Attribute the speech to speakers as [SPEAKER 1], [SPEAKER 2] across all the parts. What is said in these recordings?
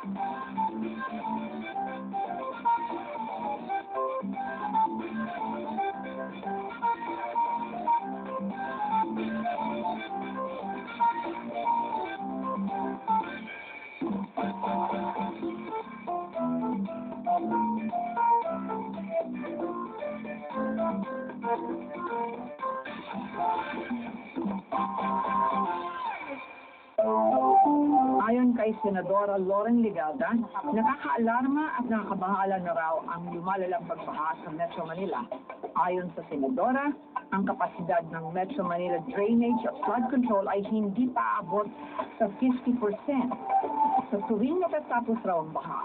[SPEAKER 1] Thank you. Kay Senadora Lauren Ligalda, nakakaalarma at nakakabahala na raw ang lumalalang pagbaha sa Metro Manila. Ayon sa Senadora, ang kapasidad ng Metro Manila drainage at flood control ay hindi pa abot sa 50%. Sa tuwing natatapos raw ang baha,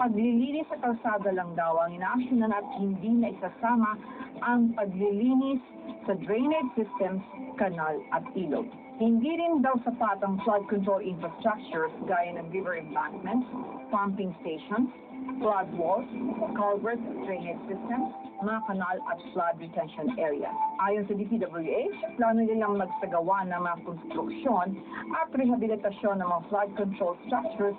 [SPEAKER 1] paglilinis sa kalsada lang daw ang inaaksyonan at hindi na isasama ang paglilinis sa drainage systems, kanal at ilog. Hindi rin daw sapat ang flood control infrastructures gaya ng river embankments, pumping stations, flood walls, culverts, drainage systems, mga kanal at flood retention areas. Ayon sa DPWH, plano nilang magsagawa ng mga konstruksyon at rehabilitasyon ng mga flood control structures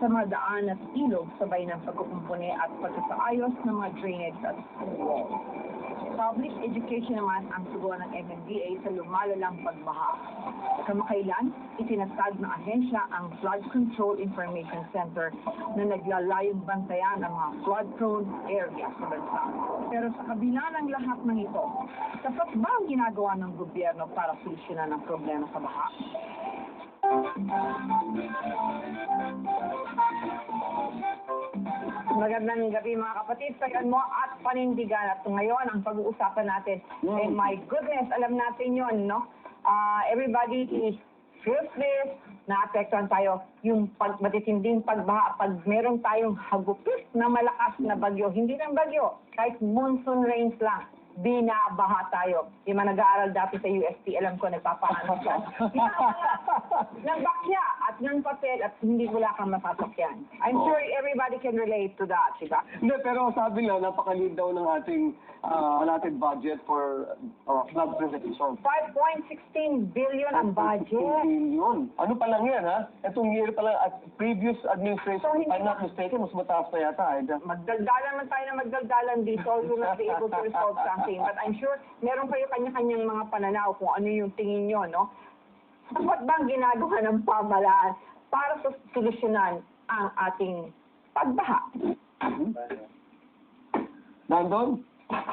[SPEAKER 1] sa mga daan at ilog sabay ng pagkukumpuni at pagsasaayos ng mga drainage at walls. Public education naman ang tugon ng MMDA sa lumalalang pagbaha. Kamakailan, itinatag ng ahensya ang Flood Control Information Center na naglalayong bantayan ang mga flood-prone areas sa bansa. Pero sa kabila ng lahat ng ito, sapat ba ang ginagawa ng gobyerno para solusyonan ang problema sa baha? Magandang gabi mga kapatid, sayan mo at panindigan. At ngayon, ang pag-uusapan natin, eh my goodness, alam natin yon no? Ah, everybody is feels this, naapektuhan tayo yung pag, matitinding pagbaha pag meron tayong hagupit na malakas na bagyo. Hindi lang bagyo, kahit monsoon rains lang binabaha tayo. Yung mga nag-aaral dati sa UST, alam ko, nagpapaano. Binabaha ng bakya ng papel at hindi wala kang masasakyan. I'm sure everybody can relate to that, di ba?
[SPEAKER 2] Hindi, pero sabi lang, napakaliit daw ng ating uh, allotted budget for uh, flood prevention.
[SPEAKER 1] 5.16 billion ang budget.
[SPEAKER 2] Billion. Ano pa lang yan, ha? Itong year pa lang, at previous administration,
[SPEAKER 1] So, hindi
[SPEAKER 2] I'm not mistaken, mas mataas na yata. Eh.
[SPEAKER 1] Magdaldalan man tayo na magdaldalan dito, we will not be able to resolve something. But I'm sure meron kayo kanya-kanyang mga pananaw kung ano yung tingin nyo, no? Dapat bang ginagawa ng pamalaan para sa solusyonan ang ating pagbaha?
[SPEAKER 2] Nandun?